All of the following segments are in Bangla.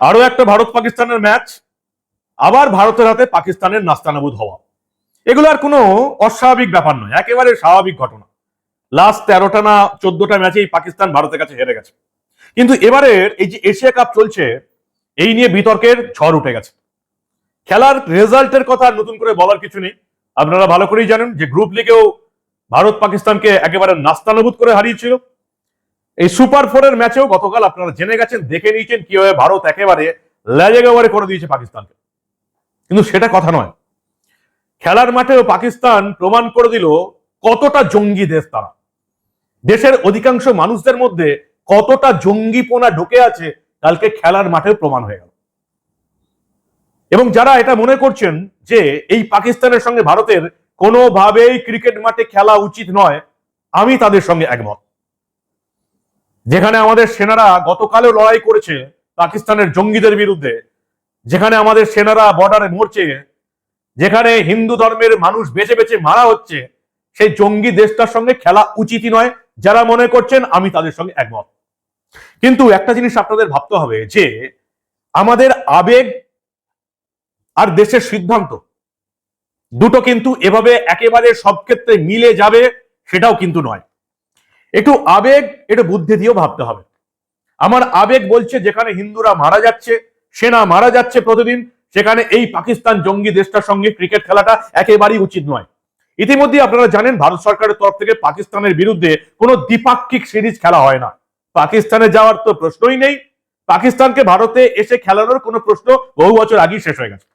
আরও একটা ভারত পাকিস্তানের ম্যাচ আবার ভারতের হাতে পাকিস্তানের নাস্তানাবুদ হওয়া। এগুলো আর কোনো অস্বাভাবিক ব্যাপার নয়, একেবারে স্বাভাবিক ঘটনা। লাস্ট তেরোটা না চোদ্দটা ম্যাচেই পাকিস্তান ভারতের কাছে হেরে গেছে। কিন্তু এবারের এই যে এশিয়া কাপ চলছে, এই নিয়ে বিতর্কের ঝড় উঠে গেছে। খেলার রেজাল্টের কথা নতুন করে বলার কিছু নেই। আপনারা ভালো করেই জানেন যে গ্রুপ লিগেও ভারত পাকিস্তানকে একেবারে নাস্তানাবুদ করে হারিয়েছিল। এই সুপার ফোরের ম্যাচেও গতকাল আপনারা জেনে গেছেন, দেখে নিয়েছেন কীভাবে ভারত একেবারে লেজেগাবারে করে দিয়েছে পাকিস্তানকে। কিন্তু সেটা কথা নয়। খেলার মাঠেও পাকিস্তান প্রমাণ করে দিল কতটা জঙ্গি দেশ তারা। দেশের অধিকাংশ মানুষদের মধ্যে কতটা জঙ্গিপোনা ঢুকে আছে, কালকে খেলার মাঠেও প্রমাণ হয়ে গেল। এবং যারা এটা মনে করছেন যে এই পাকিস্তানের সঙ্গে ভারতের কোনোভাবেই ক্রিকেট মাঠে খেলা উচিত নয়, আমি তাদের সঙ্গে একমত। যেখানে আমাদের সেনারা গতকালও লড়াই করেছে পাকিস্তানের জঙ্গিদের বিরুদ্ধে, যেখানে আমাদের সেনারা বর্ডারে মরছে, যেখানে হিন্দু ধর্মের মানুষ বেছে বেছে মারা হচ্ছে, সেই জঙ্গি দেশটার সঙ্গে খেলা উচিতই নয়। যারা মনে করছেন, আমি তাদের সঙ্গে একমত। কিন্তু একটা জিনিস আপনাদের ভাবতে হবে, যে আমাদের আবেগ আর দেশের সিদ্ধান্ত, দুটো কিন্তু এভাবে একেবারে সব ক্ষেত্রে মিলে যাবে, সেটাও কিন্তু নয়। একটু আবেগ, একটু বুদ্ধি দিয়েও ভাবতে হবে। আমার আবেগ বলছে, যেখানে হিন্দুরা মারা যাচ্ছে, সেনা মারা যাচ্ছে প্রতিদিন, সেখানে এই পাকিস্তান জঙ্গি দেশটার সঙ্গে ক্রিকেট খেলাটা একেবারেই উচিত নয়। ইতিমধ্যে আপনারা জানেন, ভারত সরকারের তরফ থেকে পাকিস্তানের বিরুদ্ধে কোনো দ্বিপাক্ষিক সিরিজ খেলা হয় না। পাকিস্তানে যাওয়ার তো প্রশ্নই নেই। পাকিস্তানকে ভারতে এসে খেলানোর কোনো প্রশ্ন বহু বছর আগেই শেষ হয়ে গেছে।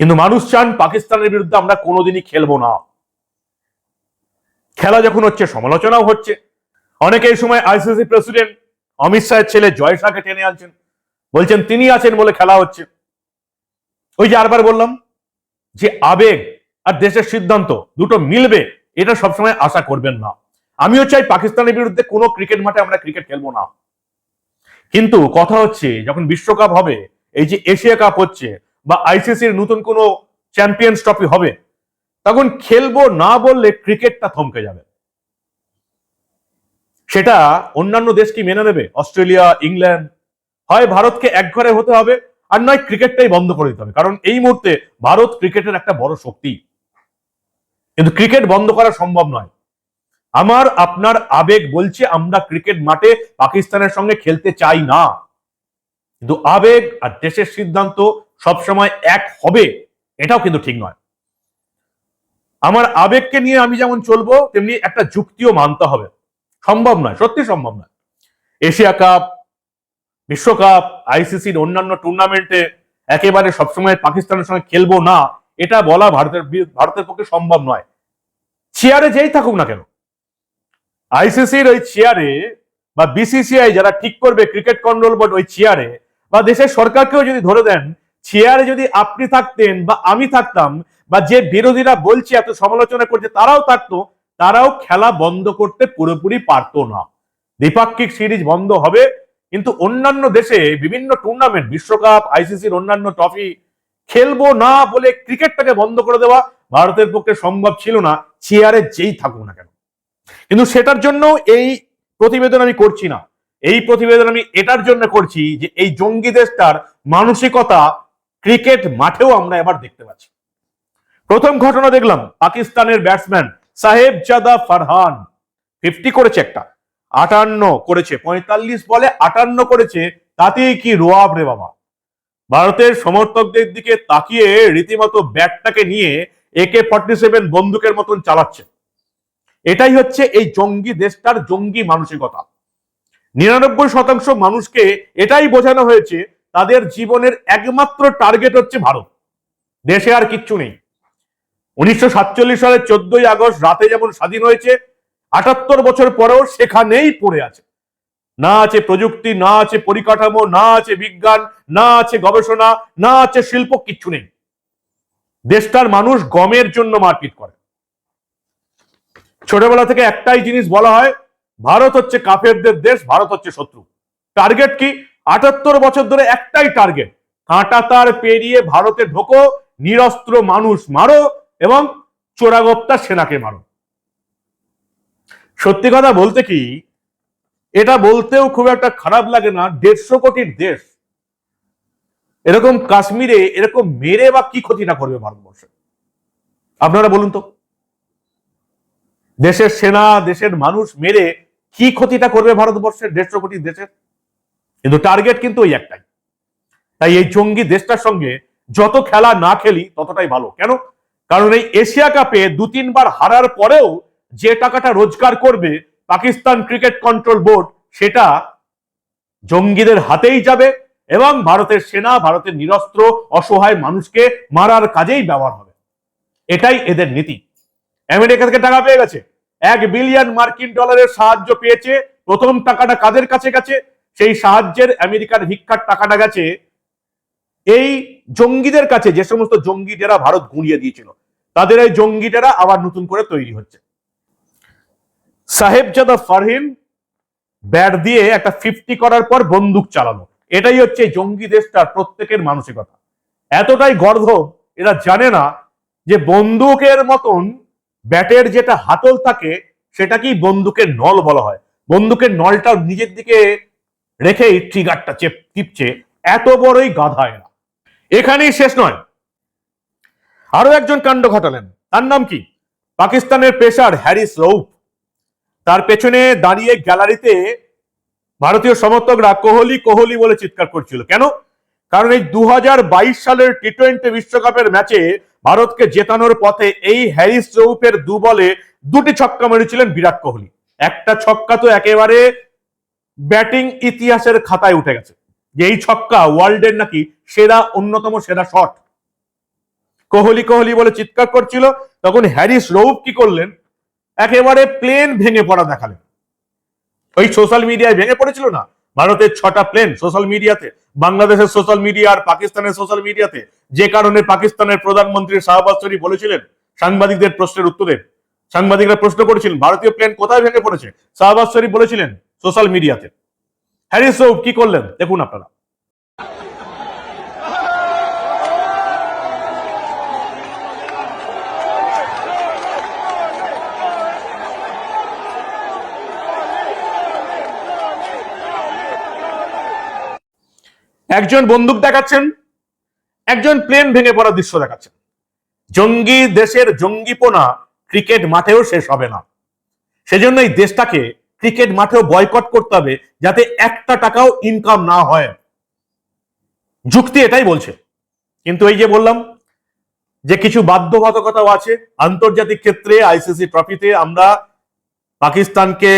কিন্তু মানুষ চান, পাকিস্তানের বিরুদ্ধে আমরা কোনোদিনই খেলব না। খেলা যখন হচ্ছে, সমালোচনাও হচ্ছে। অনেকে এই সময় আইসিসি প্রেসিডেন্ট অমিত শাহের ছেলে জয় শাহকে টেনে আনছেন। বলছেন, তিনি আছেন বলে খেলা হচ্ছে। ওই যে আরবার বললাম যে আবেগ আর দেশের সিদ্ধান্ত দুটো মিলবে, এটা সবসময় আশা করবেন না। আমিও চাই পাকিস্তানের বিরুদ্ধে কোনো ক্রিকেট মাঠে আমরা ক্রিকেট খেলব না। কিন্তু কথা হচ্ছে, যখন বিশ্বকাপ হবে, এই যে এশিয়া কাপ হচ্ছে বা আইসিসির নতুন কোনো চ্যাম্পিয়ন্স ট্রফি হবে তখন খেলব না বললে ক্রিকেটটা থমকে যাবে। সেটা অন্যান্য দেশ কি মেনে নেবে? Australia, England. হয় ভারতকে একঘরে হতে হবে, আর নয় ক্রিকেটটাই বন্ধ করে দিতে হবে। কারণ এই মুহূর্তে ভারত ক্রিকেটের একটা বড় শক্তি। কিন্তু ক্রিকেট বন্ধ করা সম্ভব নয়। আমার, আপনার আবেগ বলছে আমরা ক্রিকেট মাঠে পাকিস্তানের সঙ্গে খেলতে চাই না। কিন্তু আবেগ আর দেশের সিদ্ধান্ত সবসময় এক হবে, এটাও কিন্তু ঠিক নয়। আমার আবেগকে নিয়ে আমি যেমন চলবো, তেমনি একটা যুক্তিও মানতে হবে। সম্ভব নয়, সত্যি সম্ভব নয়। এশিয়া কাপ, বিশ্বকাপ, আইসিসির অন্যান্য টুর্নামেন্টে একেবারে সবসময় পাকিস্তানের সঙ্গে খেলব না, এটা বলা ভারতের ভারতের পক্ষে সম্ভব নয়। চেয়ারে যেই থাকুক না কেন, আইসিসির ওই চেয়ারে বা বিসিসিআই যারা ঠিক করবে ক্রিকেট কন্ট্রোল বোর্ড ওই চেয়ারে বা দেশের সরকারকেও যদি ধরে দেন চেয়ারে যদি আপনি থাকতেন বা আমি থাকতাম বা যে বিরোধীরা বলছে, এত সমালোচনা করছে, তারাও থাকতো, তারাও খেলা বন্ধ করতে পুরোপুরি পারতো না। দ্বিপাক্ষিক সিরিজ বন্ধ হবে, কিন্তু অন্যান্য দেশে বিভিন্ন টুর্নামেন্ট বিশ্বকাপ আইসিসির অন্যান্য ট্রফি খেলব না বলে ক্রিকেটটাকে বন্ধ করে দেওয়া ভারতের পক্ষে সম্ভব ছিল না, চেয়ারে যেই থাকুক না কেন। কিন্তু সেটার জন্য এই প্রতিবেদন আমি করছি না। এই প্রতিবেদন আমি এটার জন্য করছি যে এই জঙ্গি দেশটার মানসিকতা ক্রিকেট মাঠেও আমরা এবার দেখতে পাচ্ছি। প্রথম ঘটনা দেখলাম, পাকিস্তানের ব্যাটসম্যান সাহেব জাদা ফারহান। ফিফটি করেছে একটা, আটান্ন করেছে, পঁয়তাল্লিশ বলে আটান্ন করেছে, তাতেই কি রোয়াব রে বাবা। ভারতের সমর্থকদের দিকে তাকিয়ে রীতিমতো ব্যাটটাকে নিয়ে একে ফর্টি সেভেন বন্দুকের মতন চালাচ্ছে। এটাই হচ্ছে এই জঙ্গি দেশটার জঙ্গি মানসিকতা। নিরানব্বই শতাংশ মানুষকে এটাই বোঝানো হয়েছে, তাদের জীবনের একমাত্র টার্গেট হচ্ছে ভারত। দেশে আর কিচ্ছু নেই। উনিশশো সাতচল্লিশ সালের চোদ্দই আগস্ট রাতে যেমন স্বাধীন হয়েছে, আটাত্তর বছর পরেও সেখানেই পড়ে আছে। না আছে প্রযুক্তি, না আছে পরিকাঠামো, না আছে বিজ্ঞান, না আছে গবেষণা, না আছে শিল্প, কিচ্ছু নেই। দেশটার মানুষ গমের জন্য মারপিট করে। ছোটবেলা থেকে একটাই জিনিস বলা হয়, ভারত হচ্ছে কাফেরদের দেশ, ভারত হচ্ছে শত্রু। টার্গেট কি? আটাত্তর বছর ধরে একটাই টার্গেট কাঁটা তার পেরিয়ে ভারতে ঢোকো, নিরস্ত্র মানুষ মারো এবং চোরাগোপ্তা সেনাকে মারো। সত্যি কথা বলতে কি, এটা বলতেও খুব একটা খারাপ লাগে না, দেড়শো কোটির দেশ। এরকম কাশ্মীরে এরকম মেরে বা কি ক্ষতিটা করবে ভারতবর্ষে? আপনারা বলুন তো। দেশের সেনা, দেশের মানুষ মেরে কি ক্ষতিটা করবে ভারতবর্ষের দেড়শো কোটি দেশের? কিন্তু টার্গেট কিন্তু ওই একটাই। তাই এই জঙ্গি দেশটার সঙ্গে যত খেলা না খেলি ততটাই ভালো। কেন? কারণ এই এশিয়া কাপে দু তিনবার হারার পরেও যে টাকাটা রোজগার করবে পাকিস্তান ক্রিকেট কন্ট্রোল বোর্ড, সেটা জঙ্গিদের হাতেই যাবে এবং ভারতের সেনা, ভারতের নিরস্ত্র, অসহায় মানুষকে মারার কাজেই ব্যবহার হবে। এটাই এদের নীতি। আমেরিকা থেকে টাকা পেয়ে গেছে। এক বিলিয়ন মার্কিন ডলারের সাহায্য পেয়েছে। প্রথম টাকাটা কাদের কাছে গেছে? সেই সাহায্যের আমেরিকার ভিক্ষার টাকাটা গেছে এই জঙ্গিদের কাছে, যে সমস্ত জঙ্গি ডেরা ভারত গুঁড়িয়ে দিয়েছিল। তাদের এই জঙ্গি ডেরা আবার নতুন করে তৈরি হচ্ছে। সাহেবজাদা ফারহিন ব্যাট দিয়ে একটা ফিফটি করার পর বন্দুক চালানো। এটাই হচ্ছে জঙ্গি দেশটার প্রত্যেকের মানসিকতা। এতটাই গর্ধ এরা জানে না যে বন্দুকের মতন ব্যাটের যেটা হাতল থাকে, সেটাকেই বন্দুকের নল বলা হয়। বন্দুকের নলটা নিজের দিকে রেখেই ট্রিগারটা চেপ টিপছে। এত বড়ই গাধা এরা। এখানেই শেষ নয়। আরও একজন কাণ্ড ঘটালেন। তার নাম কি? পাকিস্তানের পেশার হ্যারিস রৌফ তার পেছনে দাঁড়িয়ে গ্যালারিতে ভারতীয় সমর্থকরা কোহলি কোহলি বলে চিৎকার করছিল। কেন? কারণ এই দুই হাজার বাইশ সালের টি টোয়েন্টি বিশ্বকাপের ম্যাচে ভারতকে জেতানোর পথে এই হ্যারিস রৌফের দু বলে দুটি ছক্কা মেরেছিলেন বিরাট কোহলি। একটা ছক্কা তো একেবারে ব্যাটিং ইতিহাসের খাতায় উঠে গেছে। যে এই ছক্কা ওয়ার্ল্ডের নাকি সেরা, অন্যতম সেরা শট। কোহলি কোহলি বলে চিৎকার করছিল, তখন হ্যারিস রৌফ কি করলেন? একেবারে প্লেন ভেঙে পড়া দেখালেন। ওই সোশ্যাল মিডিয়ায় ভেঙে পড়েছিল না? ভারতের ছটা প্লেন সোশ্যাল মিডিয়াতে বাংলাদেশের সোশ্যাল মিডিয়া আর পাকিস্তানের সোশ্যাল মিডিয়াতে যে কারণে পাকিস্তানের প্রধানমন্ত্রী শাহবাজ শরীফ বলেছিলেন সাংবাদিকদের প্রশ্নের উত্তরে। সাংবাদিকরা প্রশ্ন করেছিলেন, ভারতীয় প্লেন কোথায় ভেঙে পড়েছে? শাহবাজ শরীফ বলেছিলেন সোশ্যাল মিডিয়াতে হ্যারিস কি করলেন? দেখুন আপনারা। একজন বন্দুক দেখাচ্ছেন, একজন প্লেন ভেঙে পড়ার দৃশ্য দেখাচ্ছেন। জঙ্গি দেশের জঙ্গিপোনা ক্রিকেট মাঠেও শেষ হবে না। সেজন্য এই দেশটাকে ক্রিকেট মাঠেও বয়কট করতে হবে, যাতে একটা টাকাও ইনকাম না হয়। যুক্তি এটাই বলছে। কিন্তু এই যে বললাম যে কিছু বাধ্যবাধকতাও আছে, আন্তর্জাতিক ক্ষেত্রে আইসিসি ট্রফিতে আমরা পাকিস্তানকে,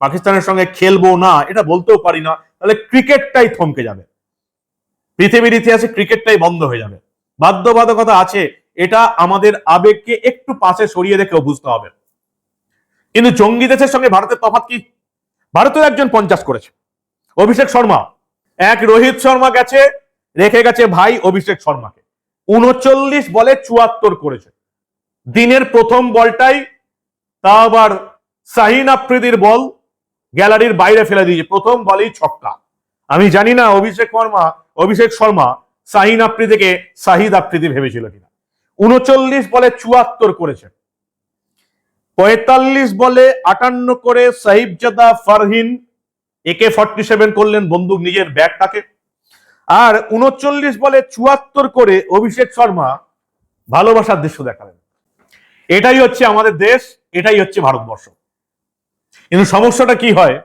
পাকিস্তানের সঙ্গে খেলব না, এটা বলতেও পারি না, তাহলে ক্রিকেটটাই থমকে যাবে। পৃথিবীর ইতিহাসে ক্রিকেটটাই বন্ধ হয়ে যাবে। বাধ্যবাধকতা আছে, এটা আমাদের আবেগকে একটু পাশে সরিয়ে রেখেও বুঝতে হবে। কিন্তু জঙ্গি দেশের সঙ্গে ভারতের তফাৎ কি? ভারতের একজন পঞ্চাশ করেছে। অভিষেক শর্মা, এক রোহিত শর্মা গেছে, রেখে গেছে ভাই অভিষেক শর্মাকে। উনচল্লিশ বলে চুয়াত্তর করেছে। দিনের প্রথম বলটাই, তা আবার শাহিন আফ্রিদির বল, গ্যালারির বাইরে ফেলে দিয়েছে। প্রথম বলেই ছক্কা। আমি জানি না অভিষেক শর্মা অভিষেক শর্মা শাহিন আফ্রিদিকে শাহিদ আফ্রিদি ভেবেছিল কিনা? উনচল্লিশ বলে চুয়াত্তর করেছে। পঁয়তাল্লিশ বলে আটান্ন করে Sahibzada Farhin AK forty seven করলেন বন্দুক নিজের ব্যাগটাকে। আর উনচল্লিশ বলে চুয়াত্তর করে অভিষেক শর্মা ভালোবাসার দৃশ্য দেখালেন। এটাই হচ্ছে আমাদের দেশ, এটাই হচ্ছে ভারতবর্ষ। কিন্তু সমস্যাটা কি হয়?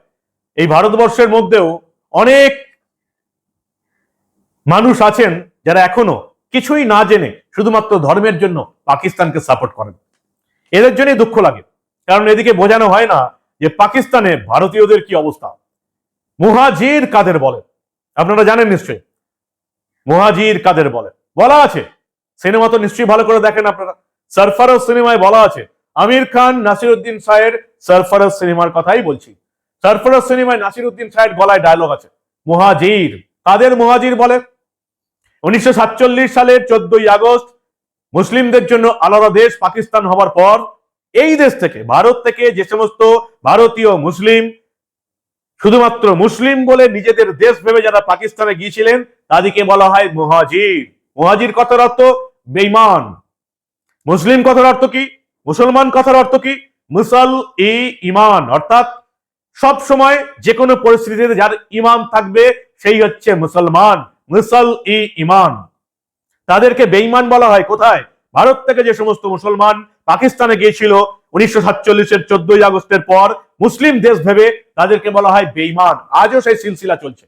এই ভারতবর্ষের মধ্যেও অনেক মানুষ আছেন যারা এখনও কিছুই না জেনে শুধুমাত্র ধর্মের জন্য পাকিস্তানকে সাপোর্ট করেন। এদের জন্যই দুঃখ লাগে। কারণ এদিকে বোঝানো হয় না যে পাকিস্তানে ভারতীয়দের কি অবস্থা। মুহাজির কাদের বলে আপনারা জানেন নিশ্চয়ই। মুহাজির কাদের বলে বলা আছে। সিনেমা তো নিশ্চয়ই ভালো করে দেখেন আপনারা। সরফরাজ সিনেমায় বলা আছে। আমির খান, নাসিরুদ্দিন শাহের সরফরাজ সিনেমার কথাই বলছি। সরফরাজ সিনেমায় নাসিরুদ্দিন শাহের গলায় ডায়লগ আছে। মুহাজির। কাদের মুহাজির বলে উনিশশো সালের চোদ্দই আগস্ট মুসলিমদের জন্য আলাদা দেশ পাকিস্তান হওয়ার পর এই দেশ থেকে, ভারত থেকে যে সমস্ত ভারতীয় মুসলিম, শুধুমাত্র মুসলিম বলে নিজেদের দেশ ভেবে যারা পাকিস্তানে গিয়েছিলেন, তাদেরকে বলা হয় মুহাজির। মুহাজির কথার অর্থ বেইমান মুসলিম কথার অর্থ কি? মুসলমান কথার অর্থ কি? মুসল ই ইমান অর্থাৎ সব সময় যে কোনো পরিস্থিতিতে যার ইমান থাকবে, সেই হচ্ছে মুসলমান। মুসল ই ইমান। তাদেরকে বেঈমান বলা হয়। কোথায়? ভারত থেকে যে সমস্ত মুসলমান পাকিস্তানে গিয়েছিল, উনিশশো সাতচল্লিশের চোদ্দই আগস্টের পর মুসলিম দেশ ভেবে তাদেরকে বলা হয় বেঈমান। আজও সেই সিলসিলা চলছে।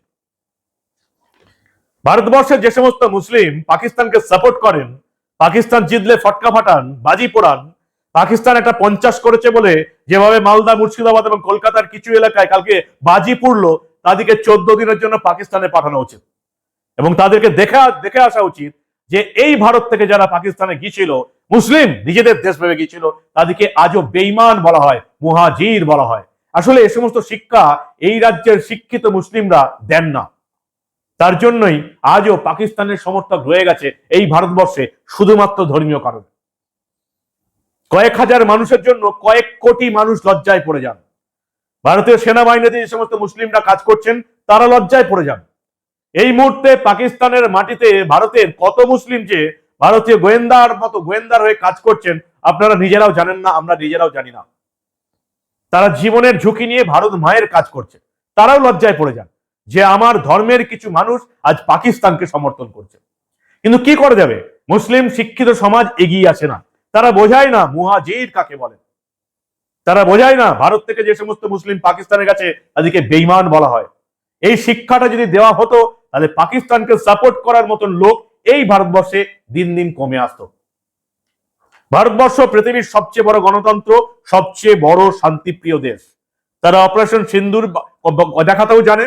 ভারতবর্ষের যে সমস্ত মুসলিম পাকিস্তানকে সাপোর্ট করেন, পাকিস্তান জিতলে ফটকা ফাটান, বাজি পোড়ান, পাকিস্তান একটা পঞ্চাশ করেছে বলে যেভাবে মালদা, মুর্শিদাবাদ এবং কলকাতার কিছু এলাকায় কালকে বাজি পুড়লো, তাদেরকে চোদ্দ দিনের জন্য পাকিস্তানে পাঠানো উচিত। এবং তাদেরকে দেখা, দেখে আসা উচিত যে এই ভারত থেকে যারা পাকিস্তানে গিয়েছিল, মুসলিম নিজেদের দেশ ভেবে গিয়েছিল, তাদেরকে আজও বেইমান বলা হয়, মুহাজির বলা হয়। আসলে এ সমস্ত শিক্ষা এই রাজ্যের শিক্ষিত মুসলিমরা দেন না। তার জন্যই আজও পাকিস্তানের সমর্থক রয়ে গেছে এই ভারতবর্ষে শুধুমাত্র ধর্মীয় কারণে। কয়েক হাজার মানুষের জন্য কয়েক কোটি মানুষ লজ্জায় পড়ে যান। ভারতীয় সেনাবাহিনীতে যে সমস্ত মুসলিমরা কাজ করছেন, তারা লজ্জায় পড়ে যান। এই মুহূর্তে পাকিস্তানের মাটিতে ভারতের কত মুসলিম যে ভারতীয় গোয়েন্দার মতো গোয়েন্দার হয়ে কাজ করছেন, আপনারা নিজেরাও জানেন না, আমরা নিজেরাও জানি না। তারা জীবনের ঝুঁকি নিয়ে ভারত মায়ের কাজ করছে। তারাও লজ্জায় পড়ে যান যে আমার ধর্মের কিছু মানুষ আজ পাকিস্তানকে সমর্থন করছে। কিন্তু কি করে যাবে? মুসলিম শিক্ষিত সমাজ এগিয়ে আসে না। তারা বোঝায় না মুহাজির কাকে বলে। তারা বোঝায় না ভারত থেকে যে সমস্ত মুসলিম পাকিস্তানের কাছে তাদেরকে বেইমান বলা হয়। এই শিক্ষাটা যদি দেওয়া হতো, তাহলে পাকিস্তানকে সাপোর্ট করার মতন লোক এই ভারতবর্ষে দিন দিন কমে আসতো। ভারতবর্ষ পৃথিবীর সবচেয়ে বড় গণতন্ত্র, সবচেয়ে বড় শান্তিপ্রিয় দেশ। তারা অপারেশন সিন্দুর দেখাতেও জানে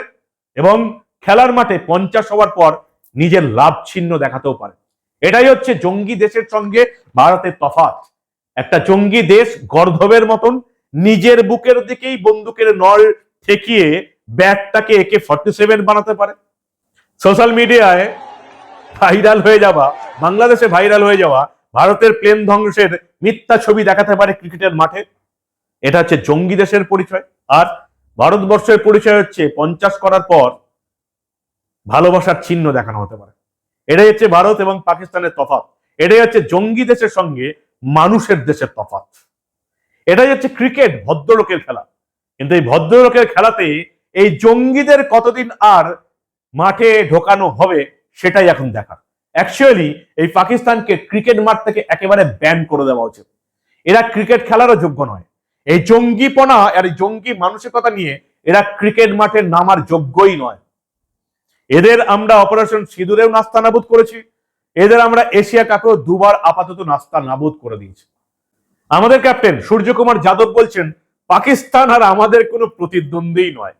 এবং খেলার মাঠে পঞ্চাশ হওয়ার পর নিজের লাভ ছিন্ন দেখাতেও পারে। এটাই হচ্ছে জঙ্গি দেশের সঙ্গে ভারতের তফাৎ। একটা জঙ্গি দেশ গর্ধবের মতন নিজের বুকের দিকেই বন্দুকের নল ঠেকিয়ে ব্যাটটাকে একে ফর্টি সেভেন বানাতে পারে। সোশ্যাল মিডিয়ায় ভাইরাল হয়ে যাওয়া, বাংলাদেশে ভাইরাল হয়ে যাওয়া, ভারতের প্লেন ধ্বংসের মিথ্যা ছবি দেখাতে পারে ক্রিকেটের মাঠে। এটা হচ্ছে জঙ্গি দেশের পরিচয়। আর ভারতবর্ষের পরিচয় হচ্ছে পঞ্চাশ করার পর ভালোবাসার চিহ্ন দেখানো হতে পারে। এটাই হচ্ছে ভারত এবং পাকিস্তানের তফাৎ। এটাই হচ্ছে জঙ্গি দেশের সঙ্গে মানুষের দেশের তফাৎ। এটাই হচ্ছে ক্রিকেট, ভদ্রলোকের খেলা। কিন্তু এই ভদ্রলোকের খেলাতে এই জঙ্গিদের কতদিন আর মাঠে ঢোকানো হবে সেটাই এখন দেখার। অ্যাকচুয়ালি এই পাকিস্তানকে ক্রিকেট মাঠ থেকে একেবারে ব্যান করে দেওয়া উচিত। এরা ক্রিকেট খেলারও যোগ্য নয়। এই জঙ্গিপনা আর জঙ্গি মানসিকতা নিয়ে এরা ক্রিকেট মাঠে নামার যোগ্যই নয়। এদের আমরা অপারেশন সিঁদুরেও নাস্তা নাবুদ করেছি। এদের আমরা এশিয়া কাপেও দুবার আপাতত নাস্তা নাবুদ করে দিয়েছি। আমাদের ক্যাপ্টেন সূর্যকুমার যাদব বলছেন, পাকিস্তান আর আমাদের কোনো প্রতিদ্বন্দ্বী নয়।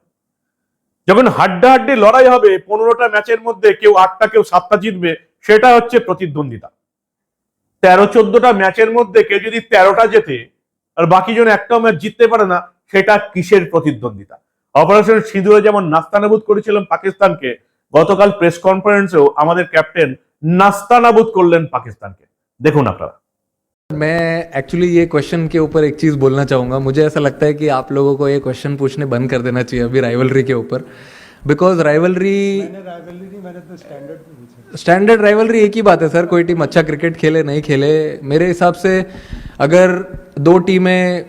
যখন হাড্ডাহাড্ডি লড়াই হবে, পনেরোটা ম্যাচের মধ্যে কেউ আটটা, কেউ সাতটা জিতবে, সেটা হচ্ছে প্রতিদ্বন্দ্বিতা। তেরো, চোদ্দটা ম্যাচের মধ্যে কেউ যদি তেরোটা জেতে, আর বাকি জন একটাও ম্যাচ জিততে পারে না, সেটা কিসের প্রতিদ্বন্দ্বিতা? অপারেশন সিঁদুরে যেমন নাস্তানাবুদ করেছিলাম পাকিস্তানকে, গতকাল প্রেস কনফারেন্সেও আমাদের ক্যাপ্টেন নাস্তানাবুদ করলেন পাকিস্তানকে। দেখুন আপনারা। मैं एक्चुअली ये क्वेश्चन के ऊपर एक चीज़ बोलना चाहूँगा। मुझे ऐसा लगता है कि आप लोगों को ये क्वेश्चन पूछने बंद कर देना चाहिए अभी राइवलरी के ऊपर। बिकॉज़ राइवलरी स्टैंडर्ड राइवलरी एक ही बात है सर कोई टीम अच्छा क्रिकेट खेले नहीं खेले। मेरे हिसाब से अगर दो टीमें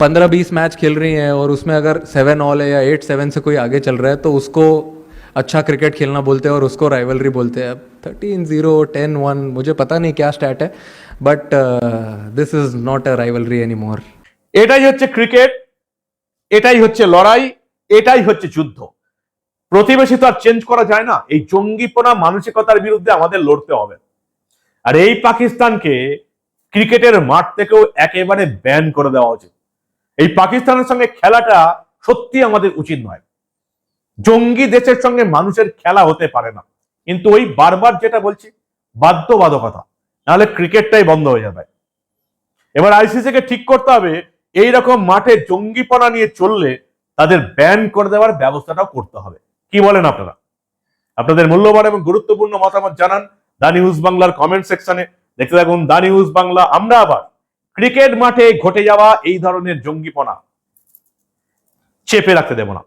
पंद्रह बीस मैच खेल रही हैं और उसमें अगर सेवन ऑल है या एट सेवन से कोई आगे चल रहा है तो उसको अच्छा क्रिकेट खेलना बोलते हैं और उसको राइवलरी बोलते हैं। अब थर्टीन ज़ीरो टेन वन मुझे पता नहीं क्या स्टैट है। But this is not a rivalry anymore এটাই হচ্ছে ক্রিকেট, এটাই হচ্ছে লড়াই, এটাই হচ্ছে যুদ্ধ। প্রতিবেশী তো আর চেঞ্জ করা যায় না। এই জঙ্গিপনা মানসিকতার বিরুদ্ধে আমাদের লড়তে হবে। আর এই পাকিস্তানকে ক্রিকেটের মাঠ থেকেও একেবারে ব্যান করে দেওয়া উচিত। এই পাকিস্তানের সঙ্গে খেলাটা সত্যি আমাদের উচিত নয়। জঙ্গি দেশের সঙ্গে মানুষের খেলা হতে পারে না। কিন্তু ওই বারবার যেটা বলছি, বাধ্যবাধকতা। নাহলে ক্রিকেটটাই বন্ধ হয়ে যাবে। এবার আইসিসি কে ঠিক করতে হবে এই রকম মাঠে জঙ্গিপনা নিয়ে চললে তাদের ব্যান করে দেওয়ার ব্যবস্থাটাও করতে হবে। কি বলেন আপনারা? আপনাদের মূল্যবান এবং গুরুত্বপূর্ণ মতামত জানান দা নিউজ বাংলার কমেন্ট সেকশনে দেখতে থাকুন দা নিউজ বাংলা, আমরা আবার ক্রিকেট মাঠে ঘটে যাওয়া এই ধরনের জঙ্গিপনা চেপে রাখতে দেব না।